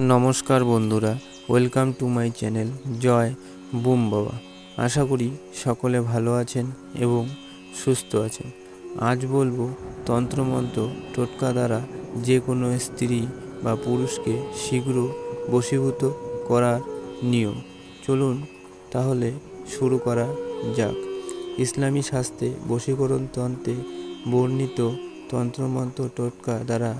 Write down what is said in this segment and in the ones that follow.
নমস্কার বন্ধুরা, welcome to my channel Joy Boom Baba. আশা করি সকলে ভালো আছেন এবং সুস্থ আছেন। আজ বলব তন্ত্রমন্ত্র টোটকা দ্বারা যে কোনো স্ত্রী বা পুরুষকে শীঘ্র বশীভূত করার নিয়ম। চলুন তাহলে শুরু করা যাক। ইসলামী শাস্ত্রে বশীকরণ তন্ত্রে বর্ণিত তন্ত্রমন্ত্র টোটকা দ্বারা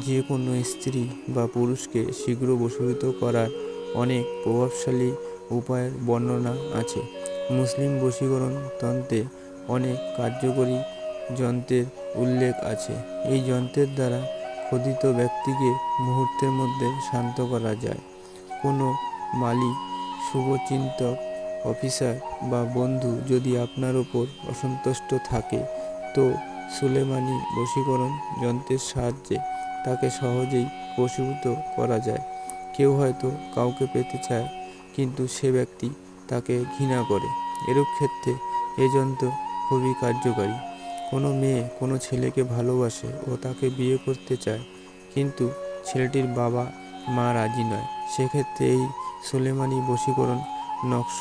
যে কোনো স্ত্রী বা পুরুষকে শীঘ্র বশীভূত করার অনেক প্রভাবশালী উপায়ের বর্ণনা আছে। মুসলিম বশীকরণ তন্ত্রে অনেক কার্যকরী যন্ত্রের উল্লেখ আছে। এই যন্ত্রের দ্বারা খোদিত ব্যক্তিকে মুহূর্তের মধ্যে শান্ত করা যায়। কোনো মালিক, শুভচিন্তক, অফিসার বা বন্ধু যদি আপনার ওপর অসন্তুষ্ট থাকে, তো সুলেমানি বশীকরণ যন্ত্রের সাহায্যে তাকে সহজেই বশীভূত করা যায়। কেউ হয়তো কাউকে পেতে চায়, কিন্তু সে ব্যক্তি তাকে ঘৃণা করে। এরূপ ক্ষেত্রে এ যন্ত্র খুবই কার্যকারী। কোনো মেয়ে কোনো ছেলেকে ভালোবাসে ও তাকে বিয়ে করতে চায়, কিন্তু ছেলেটির বাবা মা রাজি নয়। সেক্ষেত্রে এই সুলেমানি বশীকরণ নকশ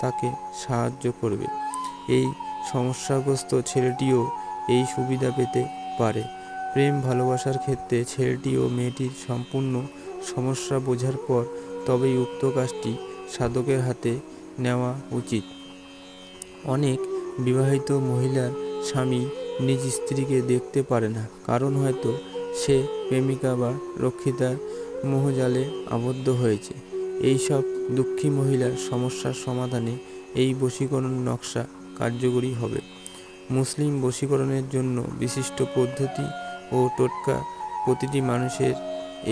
তাকে সাহায্য করবে। এই সমস্যাগ্রস্ত ছেলেটিও এই সুবিধা পেতে পারে। প্রেম ভালোবাসার ক্ষেত্রে ছেলেটি ও মেয়েটির সম্পূর্ণ সমস্যা বোঝার পর তবেই উক্ত কাজটি সাধকের হাতে নেওয়া উচিত। অনেক বিবাহিত মহিলার স্বামী নিজ স্ত্রীকে দেখতে পারে না, কারণ হয়তো সে প্রেমিকা বা রক্ষিতার মোহজালে আবদ্ধ হয়েছে। এই সব দুঃখী মহিলার সমস্যার সমাধানে এই বশীকরণ নকশা কার্যকরী হবে। মুসলিম বশীকরণের জন্য বিশিষ্ট পদ্ধতি ও টোটকা প্রতিটি মানুষের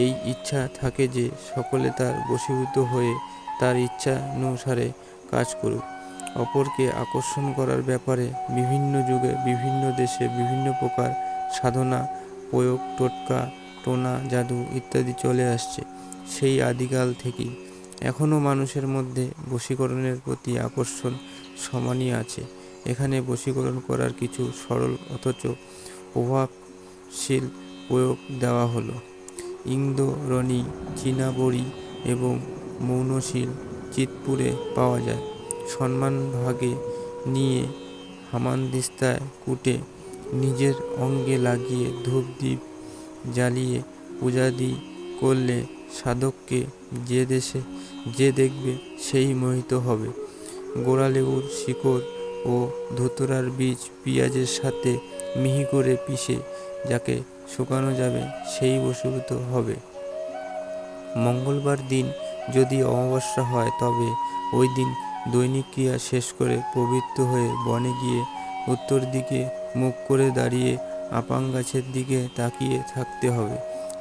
এই ইচ্ছা থাকে যে সকলে তার বশীভূত হয়ে তার ইচ্ছা অনুসারে কাজ করুক। অপরকে আকর্ষণ করার ব্যাপারে বিভিন্ন যুগে বিভিন্ন দেশে বিভিন্ন প্রকার সাধনা, প্রয়োগ, টোটকা, টোনা, জাদু ইত্যাদি চলে আসছে সেই আদিকাল থেকেই। এখনও মানুষের মধ্যে বশীকরণের প্রতি আকর্ষণ সমানই আছে। এখানে বশীকরণ করার কিছু সরল অথচ প্রভাবশীল প্রয়োগ দেওয়া হলো। ইন্দোরণী চীনাবড়ি এবং মৌনশীল চিতপুরে পাওয়া যায়। সম্মান ভাগে নিয়ে হামানদিস্তায় কুটে নিজের অঙ্গে লাগিয়ে ধূপ দ্বীপ জ্বালিয়ে পূজাদি করলে সাধককে যে দেশে যে দেখবে সেই মোহিত হবে। গোড়ালেবুর শিকড় ও ধুতুরার বীজ পেঁয়াজের সাথে মিহি করে পিষে, যাকে শুকানো যাবে সেই বশীভূত হবে। মঙ্গলবার দিন যদি অমাবস্যা হয়, তবে ওই দিন দৈনিক ক্রিয়া শেষ করে পবিত্র হয়ে বনে গিয়ে উত্তর দিকে মুখ করে দাঁড়িয়ে আপাং গাছের দিকে তাকিয়ে থাকতে হবে।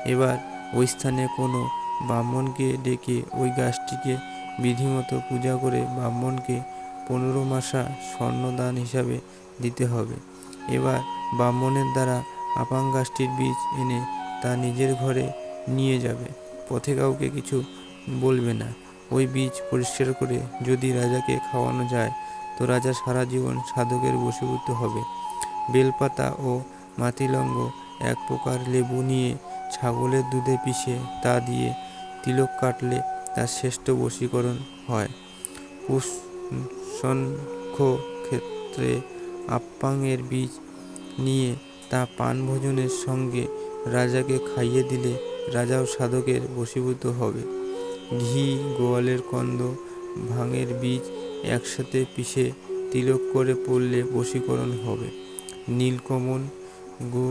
এবার ওই স্থানে কোনো ব্রাহ্মণকে ডেকে ওই গাছটিকে বিধিমতো পূজা করে ব্রাহ্মণকে পনেরো মাসা স্বর্ণদান হিসাবে দিতে হবে। এবার ব্রাহ্মণের দ্বারা আপাং গাছটির বীজ এনে তা নিজের ঘরে নিয়ে যাবে। পথে কাউকে কিছু বলবে না। ওই বীজ পরিষ্কার করে যদি রাজাকে খাওয়ানো যায়, তো রাজা সারা জীবন সাধকের বশীভূত হবে। বেলপাতা ও মাতিলঙ্গ এক প্রকার লেবু নিয়ে ছাগলের দুধে পিষে তা দিয়ে তিলক কাটলে তার শ্রেষ্ঠ বশীকরণ হয়। পুষ্যঙ্খ ক্ষেত্রে আপ্পাংয়ের বীজ নিয়ে তা পান ভোজনের সঙ্গে রাজাকে খাইয়ে দিলে রাজাও সাধকের বশীভূত হবে। ঘি, গোয়ালের কন্দ, ভাঙের বীজ একসাথে পিষে তিলক করে পড়লে বশীকরণ হবে। নীলকমল, গো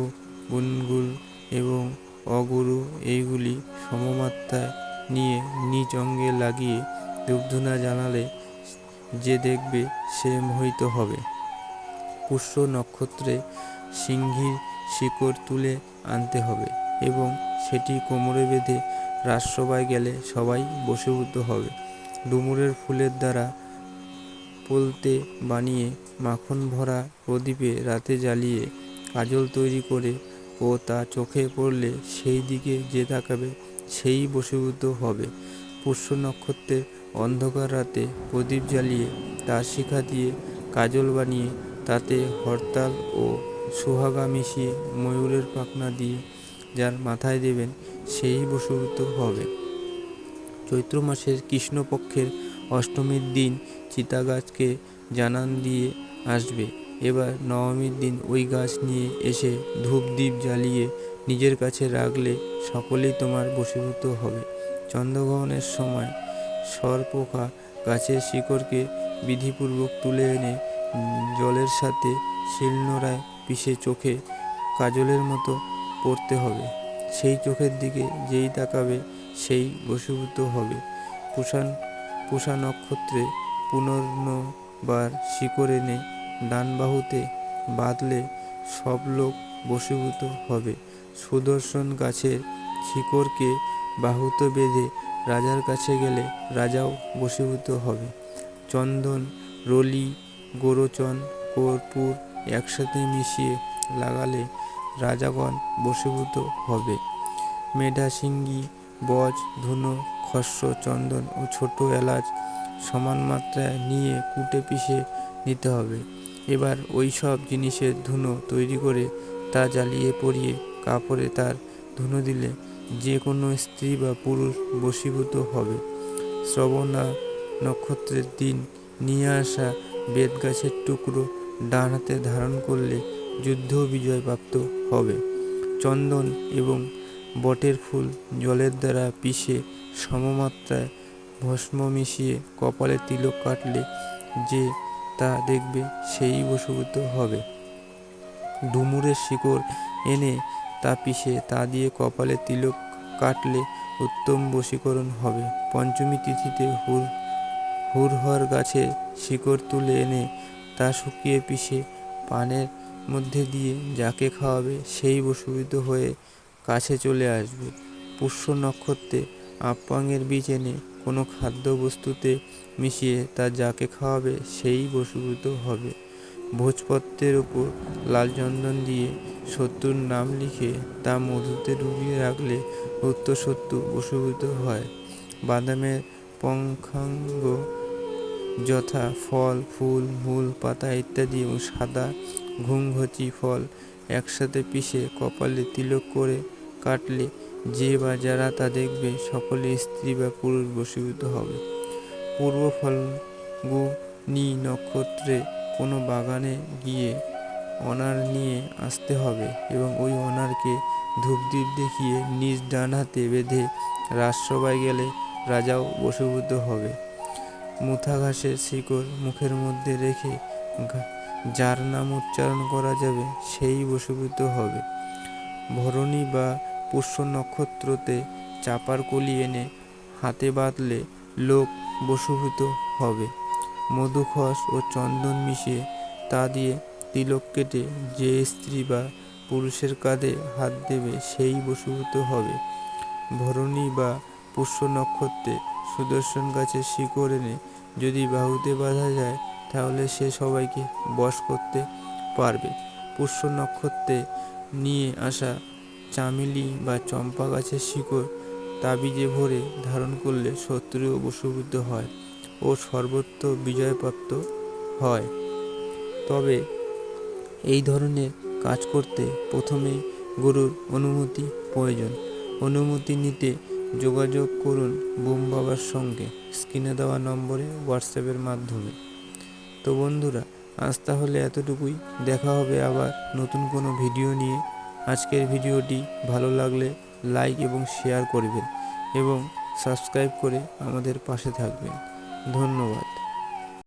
গুনগুল এবং অগুরু এইগুলি সমমাত্রায় নিয়ে নিজ অঙ্গে লাগিয়ে ধূপধুনা জানালে যে দেখবে সে মোহিত হবে। পুষ্য নক্ষত্রে সিংহীর শিকড় তুলে আনতে হবে এবং সেটি কোমরে বেঁধে রাজসভায় গেলে সবাই বশীভূত হবে। ডুমুরের ফুলের দ্বারা পোলতে বানিয়ে মাখন ভরা প্রদীপে রাতে জ্বালিয়ে কাজল তৈরি করে ও তা চোখে পড়লে সেই দিকে যে তাকাবে, সেই বশীভূত হবে। পুষ্য নক্ষত্রের অন্ধকার রাতে প্রদীপ জ্বালিয়ে তার শিখা দিয়ে কাজল বানিয়ে তাতে হরতাল ও সোহাগা মিশিয়ে ময়ূরের পাখনা দিয়ে যার মাথায় দেবেন সেই বশীভূত হবে। চৈত্র মাসের কৃষ্ণপক্ষের অষ্টমীর দিন চিতা গাছকে জানান দিয়ে আসবে। এবার নবমীর দিন ওই গাছ নিয়ে এসে ধূপ দ্বীপ জ্বালিয়ে নিজের কাছে রাখলে সকলেই তোমার বশীভূত হবে। চন্দ্রগ্রহণের সময় সরপোকা গাছের শিকড়কে বিধিপূর্বক তুলে এনে জলের সাথে শিলনোড়ায় পিষে চোখে কাজলের মতো পড়তে হবে। সেই চোখের দিকে যেই তাকাবে, সেই বশীভূত হবে। পুষান পুষা নক্ষত্রে পুনর্নবার শিকড় এনে ডান বাহুতে বাঁধলে সব লোক বশীভূত হবে। সুদর্শন গাছের শিকড়কে বাহুতে বেঁধে রাজার কাছে গেলে রাজাও বশীভূত হবে। চন্দন, রলি, গোরোচন, কর্পূর একসাথে মিশিয়ে লাগালে রাজাগণ বশীভূত হবে। মেঢাসিঙ্গি বজ, ধুনো, খস্য, চন্দন ও ছোট এলাচ সমান মাত্রায় নিয়ে কুটে পিষে নিতে হবে। এবার ওই সব জিনিসের ধুনো তৈরি করে তা জ্বালিয়ে পরিয়ে কাপড়ে তার ধুনো দিলে যে কোনো স্ত্রী বা পুরুষ বশীভূত হবে। শ্রবণা নক্ষত্রের দিন নিয়ে আসা বেত গাছের টুকরো ডান হাতে ধারণ করলে যুদ্ধ বিজয় প্রাপ্ত হবে। চন্দন এবং বটের ফুল জলের দ্বারা পিষে সমমাত্রায় ভস্ম মিশিয়ে কপালে তিলক কাটলে যে তা দেখবে সেই বশীভূত হবে। ডুমুরের শিকড় এনে তা পিষে তা দিয়ে কপালে তিলক কাটলে উত্তম বশীকরণ হবে। পঞ্চমী তিথিতে হুর, হুরহর গাছে শিকড় তুলে এনে তা শুকিয়ে পিষে পানের মধ্যে দিয়ে যাকে খাওয়াবে সেই বশীভূত হয়ে কাছে চলে আসবে। পুষ্য নক্ষত্রে আপ্যাঙের বীজ এনে কোনো খাদ্যবস্তুতে মিশিয়ে তা যাকে খাওয়াবে সেই বশীভূত হবে। ভোজপত্রের ওপর লাল চন্দন দিয়ে শত্রুর নাম লিখে তা মধুতে ডুবিয়ে রাখলে উত্তর শত্রু বশীভূত হয়। বাদামের পঙ্খাঙ্গ যথা ফল, ফুল, মূল, পাতা ইত্যাদি এবং সাদা ঘুমঘচি ফল একসাথে পিষে কপালে তিলক করে কাটলে যে বা যারা তা দেখবে সকলে স্ত্রী বা পুরুষ বশীভূত হবে। পূর্ব ফল্গুনি নক্ষত্রে কোনো বাগানে গিয়ে অনার নিয়ে আসতে হবে এবং ওই অনারকে ধূপদীপ দেখিয়ে নিজ ডান হাতে বেঁধে রাজসভায় গেলে রাজাও বশীভূত হবে। মুথা ঘাসের শিকড় মুখের মধ্যে রেখে যার নাম উচ্চারণ করা যাবে সেই বশীভূত হবে। ভরণী বা পুষ্য নক্ষত্রতে চাপার কলি এনে হাতে বাঁধলে লোক বশীভূত হবে। মধুখস ও চন্দন মিশিয়ে তা দিয়ে তিলক কেটে যে স্ত্রী বা পুরুষের কাঁধে হাত দেবে সেই বসুভূত হবে। ভরণী বা পুষ্য নক্ষত্রে সুদর্শন গাছের শিকড় এনে যদি বাহুতে বাঁধা যায়, তাহলে সে সবাইকে বশ করতে পারবে। পুষ্য নক্ষত্রে নিয়ে আসা চামেলি বা চম্পা গাছের শিকড় তাবিজে ভরে ধারণ করলে শত্রুও বশীভূত হয়। ও সর্বত্র বিজয়প্রাপ্ত হয়। তবে এই ধরনের কাজ করতে প্রথমে গুরুর অনুমতি প্রয়োজন। অনুমতি নিতে যোগাযোগ করুন বুম বাবার সঙ্গে। স্ক্রিনে দেওয়া নম্বরে হোয়াটসঅ্যাপের মাধ্যমে। তো বন্ধুরা, আজ তাহলে এতটুকুই। দেখা হবে আবার নতুন কোনো ভিডিও নিয়ে। আজকের ভিডিওটি ভালো লাগলে লাইক এবং শেয়ার করবেন এবং সাবস্ক্রাইব করে আমাদের পাশে থাকবেন। ধন্যবাদ।